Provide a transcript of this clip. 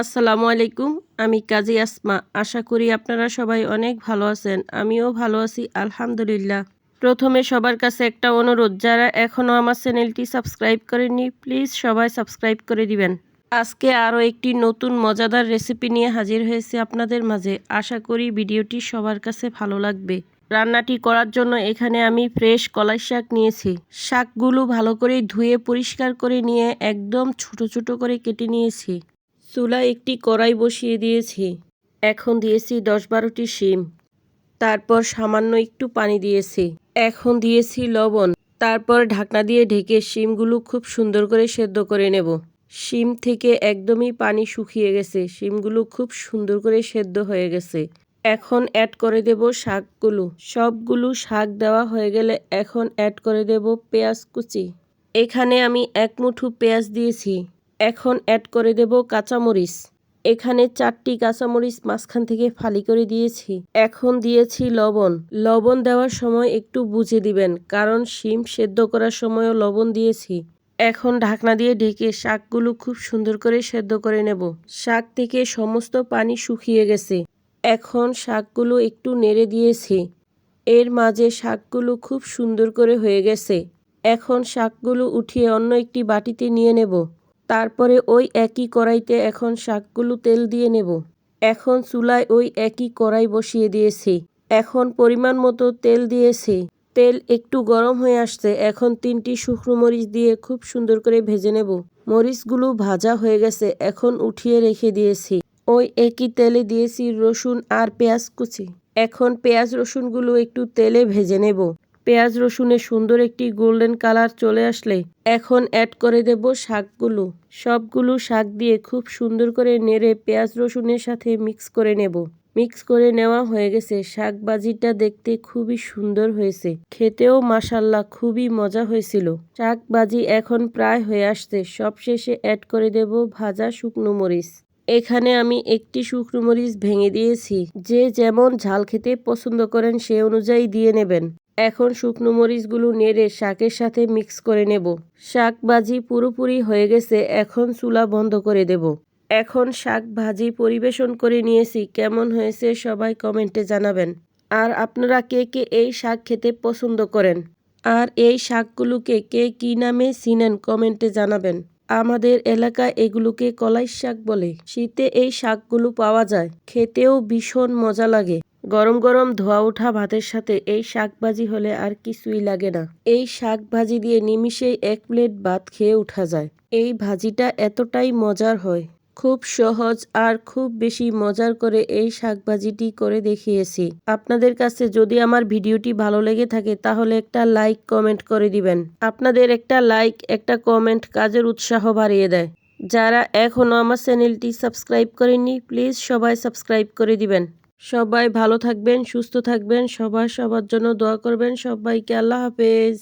আসসালামু আলাইকুম, আমি কাজী আসমা। আশা করি আপনারা সবাই অনেক ভালো আছেন। আমিও ভালো আছি, আলহামদুলিল্লাহ। প্রথমে সবার কাছে একটা অনুরোধ, যারা এখনও আমার চ্যানেলটি সাবস্ক্রাইব করেননি, প্লিজ সবাই সাবস্ক্রাইব করে দিবেন। আজকে আরও একটি নতুন মজাদার রেসিপি নিয়ে হাজির হয়েছে আপনাদের মাঝে। আশা করি ভিডিওটি সবার কাছে ভালো লাগবে। রান্নাটি করার জন্য এখানে আমি ফ্রেশ কলাই শাক নিয়েছি। শাকগুলো ভালো করে ধুয়ে পরিষ্কার করে নিয়ে একদম ছোট ছোট করে কেটে নিয়েছি। চুলায় একটি কড়াই বসিয়ে দিয়েছি। এখন দিয়েছি দশ বারোটি শিম। তারপর সামান্য একটু পানি দিয়েছি। এখন দিয়েছি লবণ। তারপর ঢাকনা দিয়ে ঢেকে শিমগুলো খুব সুন্দর করে সেদ্ধ করে নেব। শিম থেকে একদমই পানি শুকিয়ে গেছে। শিমগুলো খুব সুন্দর করে সেদ্ধ হয়ে গেছে। এখন অ্যাড করে দেব শাকগুলো। সবগুলো শাক দেওয়া হয়ে গেলে এখন অ্যাড করে দেব পেঁয়াজ কুচি। এখানে আমি এক মুঠো পেঁয়াজ দিয়েছি। এখন অ্যাড করে দেব কাঁচামরিচ। এখানে চারটি কাঁচামরিচ মাঝখান থেকে ফালি করে দিয়েছি। এখন দিয়েছি লবণ। লবণ দেওয়ার সময় একটু বুঝে দিবেন, কারণ শিম সেদ্ধ করার সময়ও লবণ দিয়েছি। এখন ঢাকনা দিয়ে ঢেকে শাকগুলো খুব সুন্দর করে সেদ্ধ করে নেব। শাক থেকে সমস্ত পানি শুকিয়ে গেছে। এখন শাকগুলো একটু নেড়ে দিয়েছি। এর মাঝে শাকগুলো খুব সুন্দর করে হয়ে গেছে। এখন শাকগুলো উঠিয়ে অন্য একটি বাটিতে নিয়ে নেব। তারপরে ওই একই কড়াইতে এখন শাকগুলো তেল দিয়ে নেব। এখন চুলায় ওই একই কড়াই বসিয়ে দিয়েছি। এখন পরিমাণ মতো তেল দিয়েছি। তেল একটু গরম হয়ে আসছে। এখন তিনটি শুকনো মরিচ দিয়ে খুব সুন্দর করে ভেজে নেব। মরিচগুলো ভাজা হয়ে গেছে। এখন উঠিয়ে রেখে দিয়েছি। ওই একই তেলে দিয়েছি রসুন আর পেঁয়াজ কুচি। এখন পেঁয়াজ রসুনগুলো একটু তেলে ভেজে নেব। পেঁয়াজ রসুনের সুন্দর একটি গোল্ডেন কালার চলে আসলে এখন অ্যাড করে দেব শাকগুলো। সবগুলো শাক দিয়ে খুব সুন্দর করে নেড়ে পেঁয়াজ রসুনের সাথে মিক্স করে নেব। মিক্স করে নেওয়া হয়ে গেছে। শাক ভাজিটা দেখতে খুবই সুন্দর হয়েছে। খেতেও মাসাল্লাহ খুবই মজা হয়েছিল। শাক ভাজি এখন প্রায় হয়ে আসছে। সবশেষে অ্যাড করে দেব ভাজা শুকনো মরিচ। এখানে আমি একটি শুকনো মরিচ ভেঙে দিয়েছি। যে যেমন ঝাল খেতে পছন্দ করেন সে অনুযায়ী দিয়ে নেবেন। এখন শুকনো মরিচগুলো নেড়ে শাকের সাথে মিক্স করে নেব। শাক ভাজি পুরোপুরি হয়ে গেছে, এখন চুলা বন্ধ করে দেব। এখন শাক ভাজি পরিবেশন করে নিয়েছি, কেমন হয়েছে সবাই কমেন্টে জানাবেন। আর আপনারা কে কে এই শাক খেতে পছন্দ করেন? আর এই শাকগুলোকে কে কী নামে চিনেন কমেন্টে জানাবেন। আমাদের এলাকায় এগুলোকে কলাই শাক বলে। শীতে এই শাকগুলো পাওয়া যায়, খেতেও ভীষণ মজা লাগে। গরম গরম ধোয়া ওঠা ভাতের সাথে এই শাক ভাজি হলে আর কিছুই লাগে না। এই শাক ভাজি দিয়ে নিমিষেই এক প্লেট ভাত খেয়ে উঠা যায়। এই ভাজিটা এতটাই মজার হয়। খুব সহজ আর খুব বেশি মজার করে এই শাক ভাজিটি করে দেখিয়েছি। আপনাদের কাছে যদি আমার ভিডিওটি ভালো লেগে থাকে তাহলে একটা লাইক, কমেন্ট করে দিবেন। আপনাদের একটা লাইক, একটা কমেন্ট কাজের উৎসাহ বাড়িয়ে দেয়। যারা এখনও আমার চ্যানেলটি সাবস্ক্রাইব করেননি, প্লিজ সবাই সাবস্ক্রাইব করে দিবেন। সবাই ভালো থাকবেন সুস্থ থাকবেন সবার সবার জন্য দোয়া করবেন সবাইকে আল্লাহ হাফেজ।